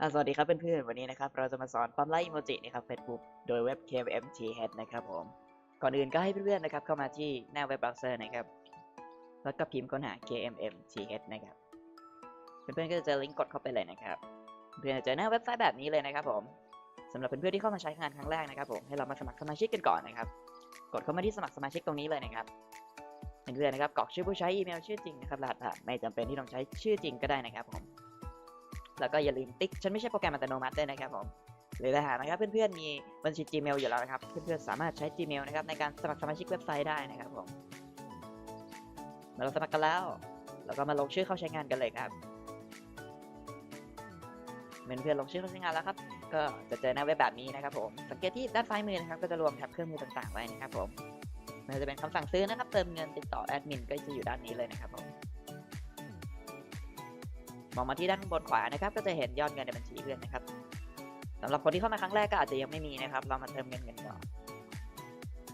อ่าสวัสดีครับเพื่อนๆวันนี้นะครับเราจะมาสอนปั๊มไลค์อีโมจินะครับ Facebook โดยเว็บ KMTH นะครับผม ก่อนอื่นก็ให้เพื่อนๆนะครับเข้ามาที่หน้าเว็บเบราว์เซอร์นะครับ แล้วก็พิมพ์ค้นหา KMMTH นะครับ เพื่อนๆก็จะเจอลิงก์กดเข้าไปเลยนะครับ เพื่อนๆจะเจอหน้าเว็บไซต์แบบนี้เลยนะครับผมสำหรับเพื่อนๆที่เข้ามาใช้งานครั้งแรกนะครับผมให้เรามาสมัครสมาชิกกันก่อนนะครับ กดเข้ามาที่สมัครสมาชิกตรงนี้เลยนะครับเพื่อนๆนะครับกรอกชื่อผู้ใช้อีเมลชื่อจริงนะครับรหัสผ่านไม่จำเป็นที่ต้องใช้ชื่อจริงก็ได้นะครับผม แล้วก็อย่าลืมติ๊ก ฉันไม่ใช่โปรแกรมอัตโนมัติด้วยนะครับผมหรือถ้าหากนะครับเพื่อนๆมีบัญชี Gmail อยู่แล้วนะครับ เพื่อนๆสามารถใช้ Gmail นะครับในการสมัครสมาชิกเว็บไซต์ได้นะครับผมเมื่อเราสมัครกันแล้วเราก็มาลงชื่อเข้าใช้งานกันเลยครับเมนเพื่อนๆลงชื่อเข้าใช้งานแล้วครับ ก็จะเจอหน้าเว็บแบบนี้นะครับผม สังเกตที่ด้านซ้ายมือนะครับก็จะรวมแท็บเครื่องมือต่างๆไว้นะครับผมมันจะเป็นคำสั่งซื้อนะครับ เติมเงินติดต่อแอดมินก็จะอยู่ด้านนี้เลยนะครับผม มองมาที่ด้านบนขวานะครับ ก็จะเห็นยอดเงินในบัญชีเพื่อนนะครับสำหรับคนที่เข้ามาครั้งแรกก็อาจจะยังไม่มีนะครับ เรามาเติมเงินกันก่อน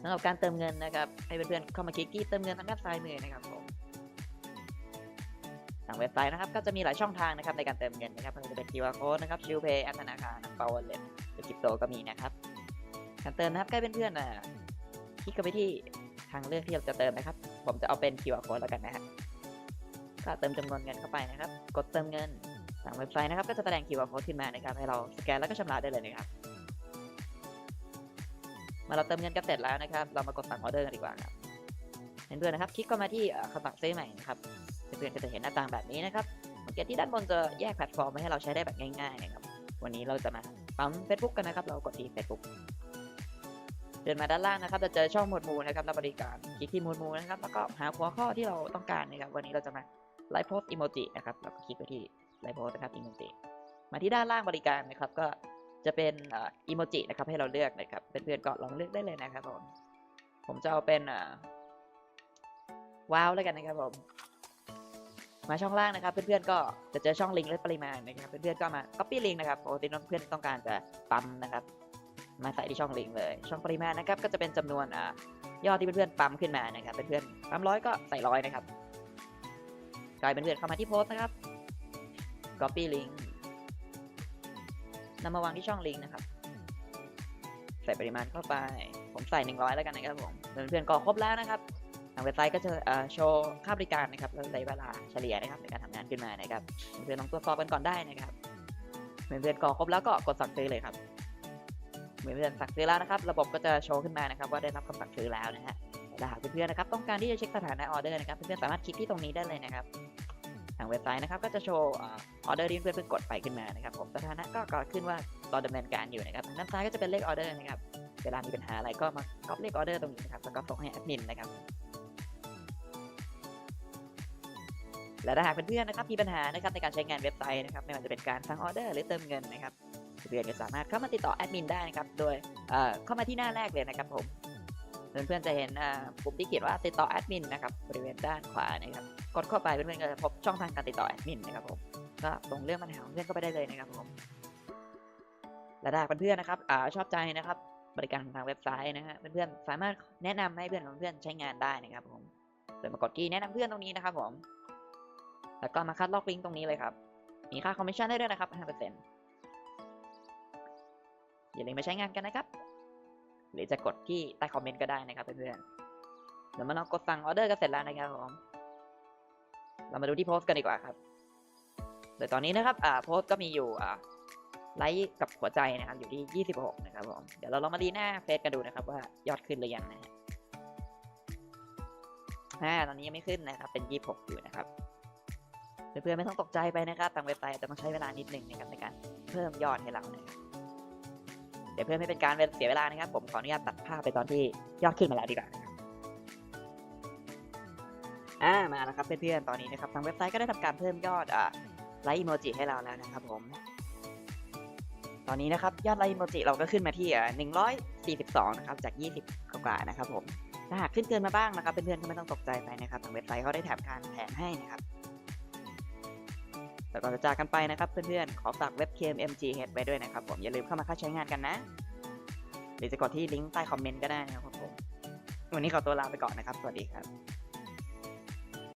สำหรับการเติมเงินนะครับ ให้เพื่อนๆเข้ามาคลิกที่เติมเงินทางด้านซ้ายมือนะครับผมทางเว็บไซต์นะครับก็จะมีหลายช่องทางนะครับในการเติมเงินนะครับไม่ว่าจะเป็น QR code นะครับชิลเพย์แอปธนาคารเปาเลตหรือคริปโตก็มีนะครับการเติมนะครับใกล้เพื่อนๆอะคลิกไปที่ทางเลือกที่เราจะเติมนะครับ ผมจะเอาเป็น QR code แล้วกันนะฮะ ก็เติมจำนวนเงินเข้าไปนะครับ กดเติมเงินทางเว็บไซต์นะครับ ก็จะแสดง QR code ขึ้นมานะครับ ให้เราสแกนแล้วก็ชำระได้เลยนะครับมาเราเติมเงินกันเสร็จแล้วนะครับ เรามากดสั่งออเดอร์กันดีกว่าครับเพื่อนๆนะครับ คลิกเข้ามาที่คำสั่งซื้อใหม่นะครับ เพื่อนๆก็จะเห็นหน้าต่างแบบนี้นะครับสังเกตที่ด้านบนจะแยกแพลตฟอร์มไว้ให้เราใช้ได้แบบง่ายๆนะครับ วันนี้เราจะมาปั๊ม Facebook กันนะครับ เรากดที่ Facebook เดินมาด้านล่างนะครับ จะเจอช่องหมวดหมู่นะครับรับบริการ คลิกที่หมวดหมู่นะครับ แล้วก็หาหัวข้อที่เราต้องการนะครับ วันนี้เราจะมา ไลฟ์โพสต์อีโมจินะครับเราก็คลิกไปที่ไลฟ์โพสต์นะครับอีโมจิมาที่ด้านล่างบริการนะครับ ก็จะเป็นอีโมจินะครับให้เราเลือกนะครับเพื่อนๆก็ลองเลือกได้เลยนะครับผมผมจะเอาเป็นว้าวแล้วกันนะครับผมมาช่องล่างนะครับ เพื่อนๆก็จะเจอช่องลิงก์และปริมาณนะครับ เพื่อนๆก็มา copy ลิงก์นะครับปกติเพื่อนๆต้องการจะปั๊มนะครับ มาใส่ที่ช่องลิงก์เลย ช่องปริมาณนะครับ ก็จะเป็นจำนวนอ่ายอดที่เพื่อนๆปั๊มขึ้นมานะครับ เพื่อนๆปั๊มร้อยก็ใส่ร้อยนะครับ กลายเป็นเพื่อนเข้ามาที่โพสต์นะครับ copy link นำมาวางที่ช่องลิงก์นะครับ ใส่ปริมาณเข้าไป ผมใส่ 100 แล้วกันนะครับผมเพื่อนๆก็ครบแล้วนะครับทางเว็บไซต์ก็จะโชว์ค่าบริการนะครับแล้วระยะเวลาเฉลี่ยนะครับในการทำงานขึ้นมานะครับ เพื่อนๆลองตรวจสอบกันก่อนได้นะครับเพื่อนๆก็ครบแล้วก็กดสั่งซื้อเลยครับเมื่อเพื่อนสั่งซื้อแล้วนะครับ ระบบก็จะโชว์ขึ้นมานะครับ ว่าได้รับคำสั่งซื้อแล้วนะฮะ ถ้าหากเพื่อนๆนะครับต้องการที่จะเช็คสถานะออเดอร์นะครับเพื่อนๆสามารถคลิกที่ตรงนี้ได้เลยนะครับทางเว็บไซต์นะครับก็จะโชว์ออเดอร์ที่เพื่อนๆเพิ่งกดไปขึ้นมานะครับผมสถานะก็ก็ขึ้นว่ารอดำเนินการอยู่นะครับทางด้านซ้ายก็จะเป็นเลขออเดอร์นะครับเวลามีปัญหาอะไรก็มาก๊อปเลขออเดอร์ตรงนี้นะครับแล้วก็ส่งให้แอดมินนะครับและถ้าหากเพื่อนๆนะครับมีปัญหานะครับในการใช้งานเว็บไซต์นะครับไม่ว่าจะเป็นการสั่งออเดอร์หรือเติมเงินนะครับเพื่อนๆก็สามารถเข้ามาติดต่อแอดมินได้นะครับโดยเข้ามาที่หน้าแรกเลยนะครับผม เพื่อนๆจะเห็นอ่าปุ่มที่เขียนว่าติดต่อแอดมินนะครับบริเวณด้านขวานะครับกดเข้าไปเพื่อนๆก็จะพบช่องทางการติดต่อแอดมินนะครับผมก็ลงเรื่องปัญหาของเพื่อนเข้าไปได้เลยนะครับผมและถ้าหากเพื่อนๆนะครับอชอบใจนะครับ บริการทางเว็บไซต์นะฮะเพื่อนๆสามารถแนะนำให้เพื่อนของเพื่อนใช้งานได้นะครับผมโดยมากดที่แนะนำเพื่อนตรงนี้นะครับผมแล้วก็มาคัดลอกลิงก์ตรงนี้เลยครับมีค่าคอมมิชชั่นได้ด้วยนะครับ5%อย่าลืมมาใช้งานกันนะครับ หรือจะกดที่ใต้คอมเมนต์ก็ได้นะครับเพื่อนๆเดี๋ยวมาลองกดสั่งออเดอร์กันเสร็จแล้วนะครับผมเรามาดูที่โพสต์กันดีกว่าครับโดยตอนนี้นะครับอ่าโพสต์ก็มีอยู่อ่าไลค์กับหัวใจนะครับอยู่ที่ 26 นะครับผมเดี๋ยวเราลองมาดีหน้าเฟซกันดูนะครับว่ายอดขึ้นหรือยังนะฮะอ่าตอนนี้ยังไม่ขึ้นนะครับเป็น 26 อยู่นะครับเพื่อนๆไม่ต้องตกใจไปนะครับทางเว็บไซต์จะต้องใช้เวลานิดหนึ่งนะครับในการเพิ่มยอดให้เรานะครับ เดี๋ยวเพื่อไม่เป็นการเสียเวลานะครับ ผมขออนุญาตตัดภาพไปตอนที่ยอดขึ้นมาแล้วดีกว่าอ่ามาแล้วครับเพื่อนๆตอนนี้นะครับทางเว็บไซต์ก็ได้ทำการเพิ่มยอดอ่าไลค์อีโมจิให้เราแล้วนะครับผมตอนนี้นะครับยอดไลค์อีโมจิเราก็ขึ้นมาที่อ่า142นะครับจาก20กว่านะครับผมถ้าหากขึ้นเกินมาบ้างนะครับเพื่อนๆก็ไม่ต้องตกใจไปนะครับทางเว็บไซต์เขาได้แถมการแถมให้นะครับ แต่ก่อนจะจากกันไปนะครับเพื่อนๆ ขอฝากเว็บ KMMGH ไว้ด้วยนะครับผมอย่าลืมเข้ามาเข้าใช้งานกันนะ หรือจะกดที่ลิงก์ใต้คอมเมนต์ก็ได้นะครับผม วันนี้ขอตัวลาไปก่อนนะครับ สวัสดีครับ